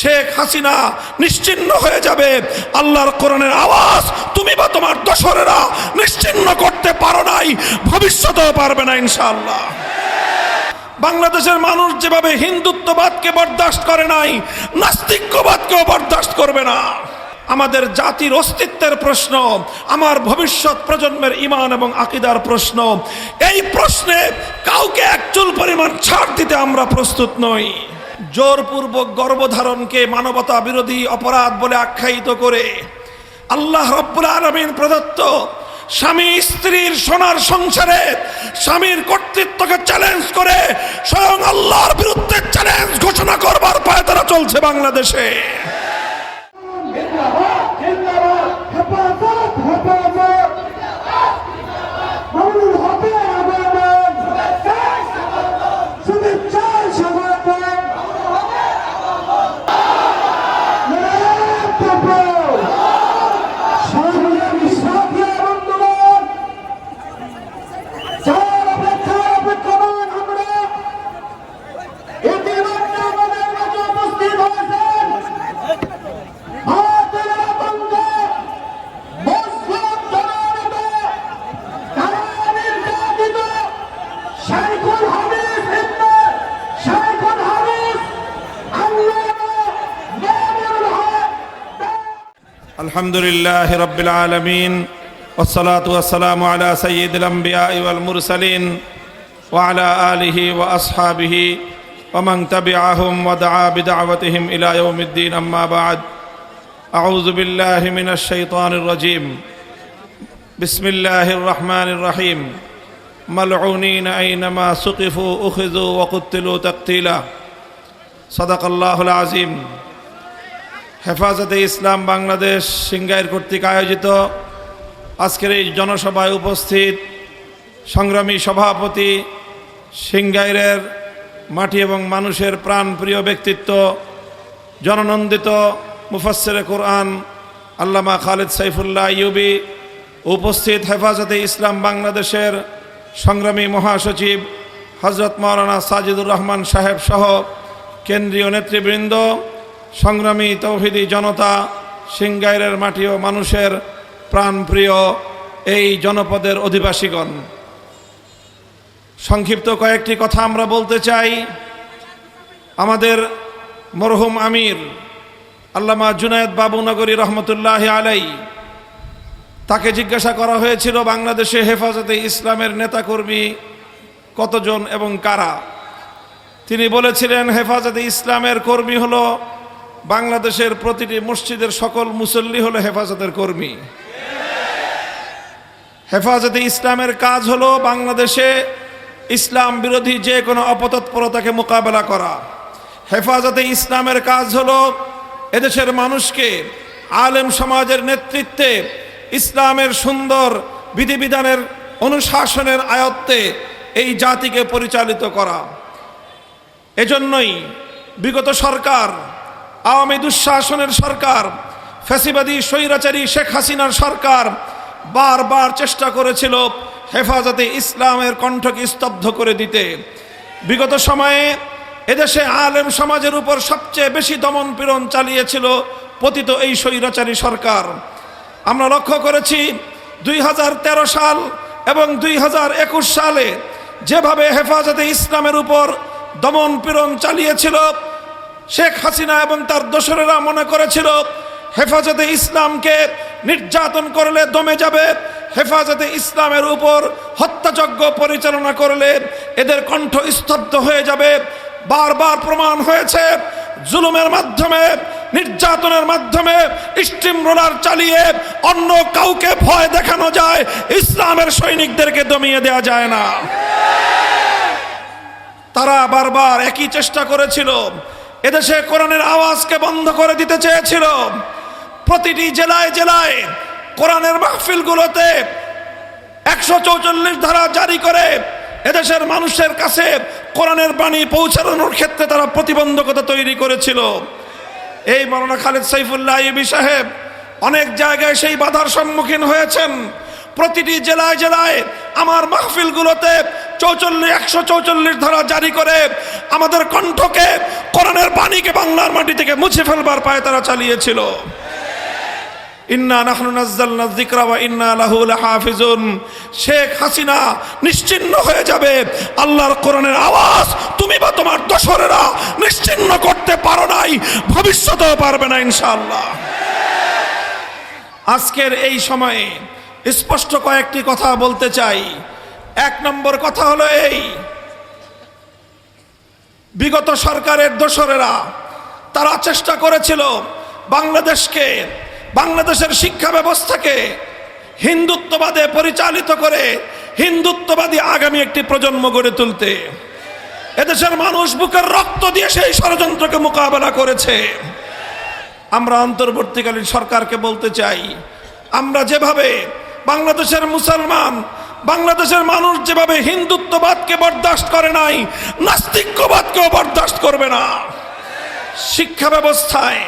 শেখ হাসিনা নিশ্চিন্ন হয়ে যাবে। আল্লাহর কোরআনের আওয়াজ তুমি বা তোমার দশরেরা নিশ্চিন্ন করতে পারো নাই, ভবিষ্যতেও পারবে না ইনশাআল্লাহ। বাংলাদেশের মানুষ যেভাবে হিন্দুত্ববাদকে বরদাস্ত করে নাই নাস্তিক্যবাদকেও বরদাস্ত করবে না। আমাদের জাতির অস্তিত্বের প্রশ্ন, আমার ভবিষ্যৎ প্রজন্মের ইমান এবং আকিদার প্রশ্ন, এই প্রশ্নে কাউকে একচুল পরিমাণ ছাড় দিতে আমরা প্রস্তুত নই। জোরপূর্বক গর্ভধারণকে মানবতা বিরোধী অপরাধ বলে আখ্যায়িত করে আল্লাহ রব্বুল আলমিন প্রদত্ত স্বামী স্ত্রীর সোনার সংসারে স্বামীর কর্তৃত্বকে চ্যালেঞ্জ করে স্বয়ং আল্লাহর বিরুদ্ধে চ্যালেঞ্জ ঘোষণা করবার পায় তারা চলছে বাংলাদেশে। الحمد لله رب العالمين والصلاة والسلام على سيد الأنبياء والمرسلين وعلى آله وأصحابه ومن تبعهم ودعا بدعوتهم إلى يوم الدين أما بعد أعوذ بالله من الشيطان الرجيم بسم الله الرحمن الرحيم ملعونين أينما سقفوا أخذوا وقتلوا تقتيلا صدق الله العظيم হেফাজতে ইসলাম বাংলাদেশ সিঙ্গাইর কর্তৃক আয়োজিত আজকের এই জনসভায় উপস্থিত সংগ্রামী সভাপতি সিঙ্গাইরের মাটি এবং মানুষের প্রাণপ্রিয় ব্যক্তিত্ব, জননন্দিত মুফাসসিরে কোরআন আল্লামা খালিদ সাইফুল্লাহ ইউবি উপস্থিত হেফাজতে ইসলাম বাংলাদেশের সংগ্রামী মহাসচিব হজরত মৌলানা সাজিদুর রহমান সাহেব সহ কেন্দ্রীয় নেতৃবৃন্দ সংগ্রামী তৌহিদি জনতা সিঙ্গাইরের মাটি ও মানুষের প্রাণপ্রিয় এই জনপদের অধিবাসীগণ। সংক্ষিপ্ত কয়েকটি কথা আমরা বলতে চাই। আমাদের মরহুম আমির আল্লামা জুনায়দ বাবুনগরী রহমতুল্লাহ আলাই, তাকে জিজ্ঞাসা করা হয়েছিল, বাংলাদেশে হেফাজতে ইসলামের নেতাকর্মী কতজন এবং কারা? তিনি বলেছিলেন, হেফাজতে ইসলামের কর্মী হলো বাংলাদেশের প্রতিটি মসজিদের সকল মুসল্লি হলো হেফাজতের কর্মী। হেফাজতে ইসলামের কাজ হলো বাংলাদেশে ইসলাম বিরোধী যে কোনো অপতৎপরতাকে মোকাবেলা করা। হেফাজতে ইসলামের কাজ হলো এদেশের মানুষকে আলেম সমাজের নেতৃত্বে ইসলামের সুন্দর বিধিবিধানের অনুশাসনের আয়ত্তে এই জাতিকে পরিচালিত করা। এজন্যই বিগত সরকার আওয়ামী দুঃশাসনের সরকার, ফ্যাসিবাদী স্বৈরাচারী শেখ হাসিনার সরকার বারবার চেষ্টা করেছিল হেফাজতে ইসলামের কণ্ঠকে স্তব্ধ করে দিতে। বিগত সময়ে এদেশে আলেম সমাজের উপর সবচেয়ে বেশি দমন পীড়ন চালিয়েছিল পতিত এই স্বৈরাচারী সরকার। আমরা লক্ষ্য করেছি, দুই হাজার তেরো সাল এবং দুই হাজার একুশ সালে যেভাবে হেফাজতে ইসলামের উপর দমন পীড়ন চালিয়েছিল শেখ হাসিনা এবং তার দোসরেরা মনে করেছিল, হেফাজতে ইসলামকে নির্যাতন করলে দমে যাবে, হেফাজতে ইসলামের উপর হত্যাযজ্ঞ পরিচালনা করলে এদের কণ্ঠ স্তব্ধ হয়ে যাবে। বারবার প্রমাণ হয়েছে, জুলুমের মাধ্যমে, নির্যাতনের মাধ্যমে স্টিম রোলার চালিয়ে অন্য কাউকে ভয় দেখানো যায়, ইসলামের সৈনিকদেরকে দমিয়ে দেয়া যায় না। তারা বারবার একই চেষ্টা করেছিল এদেশে কোরআনের আওয়াজকে বন্ধ করে দিতে চেয়েছিল। প্রতিটি জেলায় জেলায় কোরআনের মাহফিলগুলোতে একশো চৌচল্লিশ ধারা জারি করে এদেশের মানুষের কাছে কোরআনের বাণী পৌঁছানোর ক্ষেত্রে তারা প্রতিবন্ধকতা তৈরি করেছিল। এই মৌলানা খালেদ সাইফুল্লাহ ইবি সাহেব অনেক জায়গায় সেই বাধার সম্মুখীন হয়েছেন। প্রতিটি জেলায় জেলায় আমার মাহফিলগুলোতে চৌচল্লিশ, একশো চৌচল্লিশ ধারা জারি করে আমাদের কণ্ঠকে কোরআনের বাণীকে বাংলার মাটি থেকে মুছে ফেলবার পায়ে তারা চালিয়েছিল। ইন্না শেখ হাসিনা নিশ্চিহ্ন হয়ে যাবে। আল্লাহর কোরআনের আওয়াজ তুমি বা তোমার দোসরেরা নিশ্চিহ্ন করতে পারো নাই, ভবিষ্যতেও পারবে না ইনশাআল্লাহ। আজকের এই সময়ে স্পষ্ট কয়েকটি কথা বলতে চাই। এক নম্বর কথা হলো এই। বিগত সরকারের দোসরেরা, তারা চেষ্টা করেছিল বাংলাদেশকে, বাংলাদেশের শিক্ষা ব্যবস্থাকে হিন্দুত্ববাদে পরিচালিত করে হিন্দুত্ববাদী আগামী একটি প্রজন্ম গড়ে তুলতে। এদেশের মানুষ বুকের রক্ত দিয়ে সেই ষড়যন্ত্রকে মোকাবেলা করেছে। আমরা অন্তর্বর্তীকালীন সরকারকে বলতে চাই, আমরা যেভাবে বাংলাদেশের মুসলমান বাংলাদেশের মানুষ যেভাবে হিন্দুত্ববাদকে বরদাস্ত করে নাই নাস্তিক্যবাদকেও বরদাস্ত করবে না। শিক্ষা ব্যবস্থায়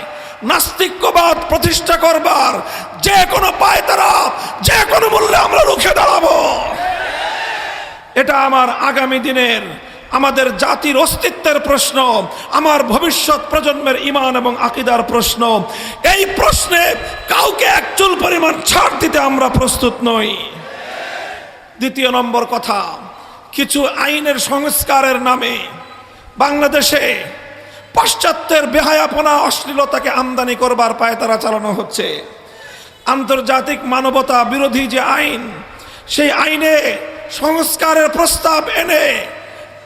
নাস্তিক্যবাদ প্রতিষ্ঠা করবার যে কোনো পায় তারা, যে কোনো মূল্যে আমরা রুখে দাঁড়াবো। এটা আমার আগামী দিনের, আমাদের জাতির অস্তিত্বের প্রশ্ন, আমার ভবিষ্যৎ প্রজন্মের ইমান এবং আকিদার প্রশ্ন। এই প্রশ্নে কাউকে একচুল পরিমাণ ছাড় দিতে আমরা প্রস্তুত নই। দ্বিতীয় নম্বর কথা, কিছু আইনের সংস্কারের নামে বাংলাদেশে পাশ্চাত্যের বেহায়াপনা, অশ্লীলতাকে আমদানি করবার পায়ে তারা চালানো হচ্ছে। আন্তর্জাতিক মানবতা বিরোধী যে আইন, সেই আইনে সংস্কারের প্রস্তাব এনে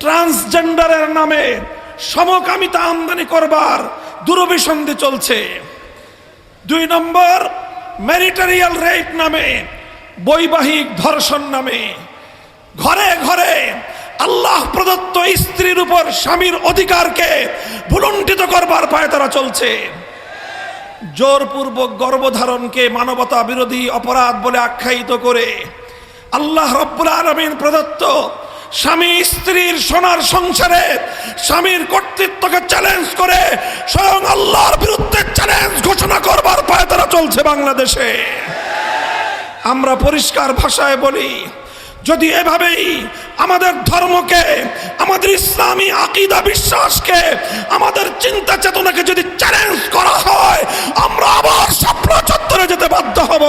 ট্রান্সজেন্ডারের নামে সমকামিতা আমদানি করবার দুরভিসন্ধি চলছে। দুই নম্বর ম্যারিটারিয়াল রেপ নামে বৈবাহিক ধর্ষণ নামে। ঘরে ঘরে আল্লাহ প্রদত্ত স্ত্রীর উপর স্বামীর অধিকারকে ভুলণ্ঠিত করবার পায়ে তারা চলছে। জোরপূর্বক গর্ভধারণকে মানবতা বিরোধী অপরাধ বলে আখ্যায়িত করে আল্লাহ রব্বুল আলমিন প্রদত্ত স্বামী স্ত্রীর সোনার সংসারে স্বামীর কর্তৃত্বকে চ্যালেঞ্জ করে স্বয়ং আল্লাহর বিরুদ্ধে চ্যালেঞ্জ ঘোষণা করবার পায়ে তারা চলছে বাংলাদেশে। আমরা পরিষ্কার ভাষায় বলি, যদি এভাবেই আমাদের ধর্মকে, আমাদের ইসলামী আকিদা বিশ্বাসকে, আমাদের চিন্তা চেতনাকে যদি চ্যালেঞ্জ করা হয়, আমরা আবার স্বপ্ন চত্বরে যেতে বাধ্য হব।